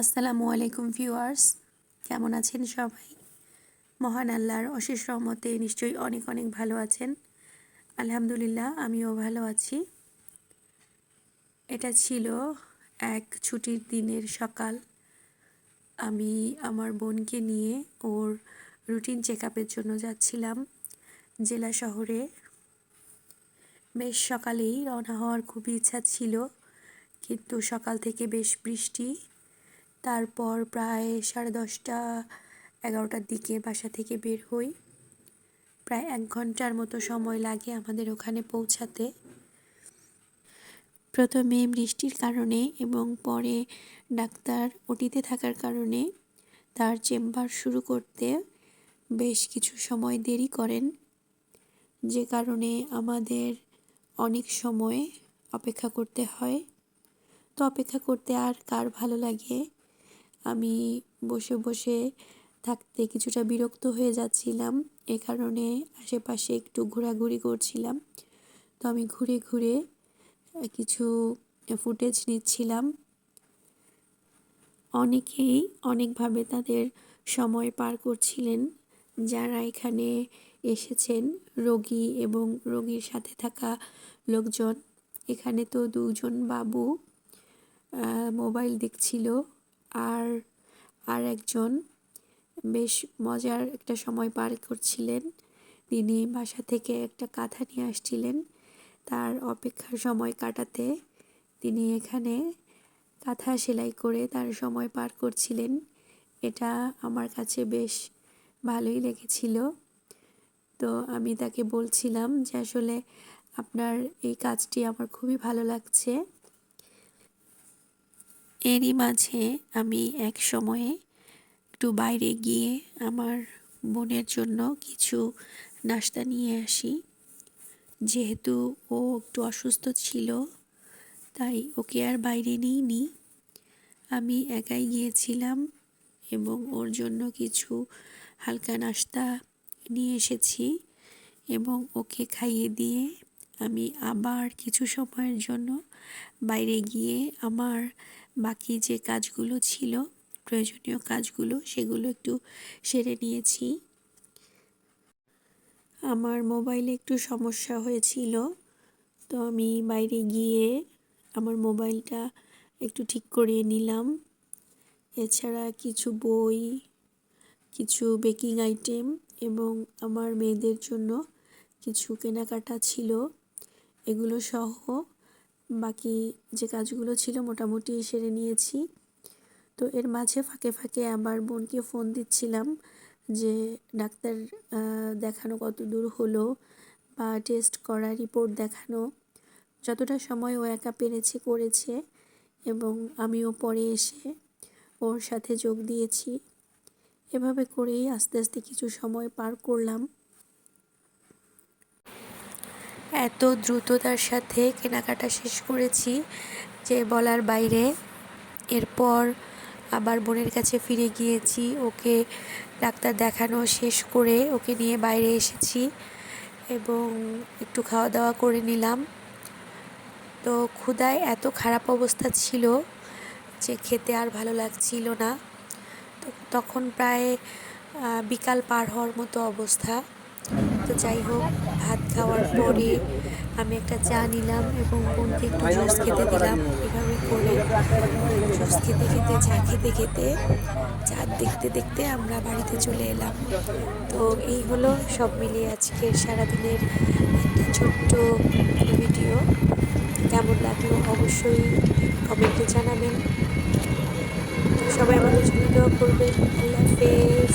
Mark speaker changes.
Speaker 1: আসসালামু আলাইকুম ভিউয়ার্স। কেমন আছেন সবাই? মহান আল্লাহর অশেষ রহমতে নিশ্চয়ই অনেক অনেক ভালো আছেন। আলহামদুলিল্লাহ, আমিও ভালো আছি। এটা ছিল এক ছুটির দিনের সকাল। আমি আমার বোনকে নিয়ে ওর রুটিন চেক আপের জন্য যাচ্ছিলাম জেলা শহরে। বেশ সকালেই রওনা হওয়ার খুবই ইচ্ছা ছিল, কিন্তু সকাল থেকে বেশ বৃষ্টি তারপর প্রায় সাড়ে দশটা, এগারোটার দিকে বাসা থেকে বের হই। প্রায় এক ঘণ্টার মতো সময় লাগে আমাদের ওখানে পৌঁছাতে। প্রথমে বৃষ্টির কারণে এবং পরে ডাক্তার ওটিতে থাকার কারণে তার চেম্বার শুরু করতে বেশ কিছু সময় দেরি করেন। যে কারণে আমাদের অনেক সময় অপেক্ষা করতে হয়। তো অপেক্ষা করতে আর কার ভালো লাগে? আমি বসে বসে থাকতে কিছুটা বিরক্ত হয়ে যাচ্ছিলাম। এ কারণে আশেপাশে একটু ঘোরাঘুরি করছিলাম। তো আমি ঘুরে ঘুরে কিছু ফুটেজ নিচ্ছিলাম। অনেকেই অনেকভাবে তাদের সময় পার করছিলেন। যারা এখানে এসেছেন রোগী এবং রোগীর সাথে থাকা লোকজন। এখানে তো দুজন বাবু মোবাইল দেখছিল। আর আর একজন বেশ মজার একটা সময় পার করছিলেন। তিনি বাসা থেকে একটা কাঁথা নিয়ে আসছিলেন। তার অপেক্ষার সময় কাটাতে তিনি এখানে কাঁথা সেলাই করে তার সময় পার করছিলেন। এটা আমার কাছে বেশ ভালোই লেগেছিল। তো আমি তাকে বলছিলাম যে, আসলে আপনার এই কাজটি আমার খুবই ভালো লাগছে। এরই মাঝে আমি এক সময়ে একটু বাইরে গিয়ে আমার বোনের জন্য কিছু নাস্তা নিয়ে আসি। যেহেতু ও একটু অসুস্থ ছিল, তাই ওকে আর বাইরে নিইনি। আমি একাই গিয়েছিলাম এবং ওর জন্য কিছু হালকা নাস্তা নিয়ে এসেছি এবং ওকে খাইয়ে দিয়ে আমি আবার কিছু সময়ের জন্য বাইরে গিয়ে আমার বাকি যে কাজগুলো ছিল, প্রয়োজনীয় কাজগুলো, সেগুলো একটু সেরে নিয়েছি। আমার মোবাইলে একটু সমস্যা হয়েছিল, তো আমি বাইরে গিয়ে আমার মোবাইলটা একটু ঠিক করিয়ে নিলাম। এছাড়া কিছু বই, কিছু বেকিং আইটেম এবং আমার মেয়েদের জন্য কিছু কেনাকাটা ছিল। এগুলো সহ বাকি যে কাজগুলো ছিল মোটামুটি সেরে নিয়েছি। তো এর মাঝে ফাঁকে ফাঁকে আবার বোনকে ফোন দিচ্ছিলাম যে, ডাক্তার দেখানো কত দূর হলো বা টেস্ট করা রিপোর্ট দেখানো। যতটা সময় ও একা পেরেছে, করেছে এবং আমিও পরে এসে ওর সাথে যোগ দিয়েছি। এভাবে করেই আস্তে আস্তে কিছু সময় পার করলাম। এত দ্রুততার সাথে কেনাকাটা শেষ করেছি যে বলার বাইরে। এরপর আবার বোনের কাছে ফিরে গিয়েছি, ওকে ডাক্তার দেখানো শেষ করে ওকে নিয়ে বাইরে এসেছি এবং একটু খাওয়া দাওয়া করে নিলাম। তো ক্ষুদায় এত খারাপ অবস্থা ছিল যে খেতে আর ভালো লাগছিল না। তখন প্রায় বিকাল পার হওয়ার মতো অবস্থা। তো যাই হোক, ভাত খাওয়ার পরে আমি একটা চা নিলাম এবং বোনকে একটু জুস খেতে দিলাম। এভাবে করে জুস খেতে খেতে, চা খেতে খেতে, চা দেখতে দেখতে আমরা বাড়িতে চলে এলাম। তো এই হলো সব মিলিয়ে আজকের সারাদিনের একটা ছোট্ট ভিডিও। কেমন লাগল অবশ্যই কমেন্টে জানাবেন। সবাই আমাদের জন্য করবেন। আল্লাহ হাফেজ।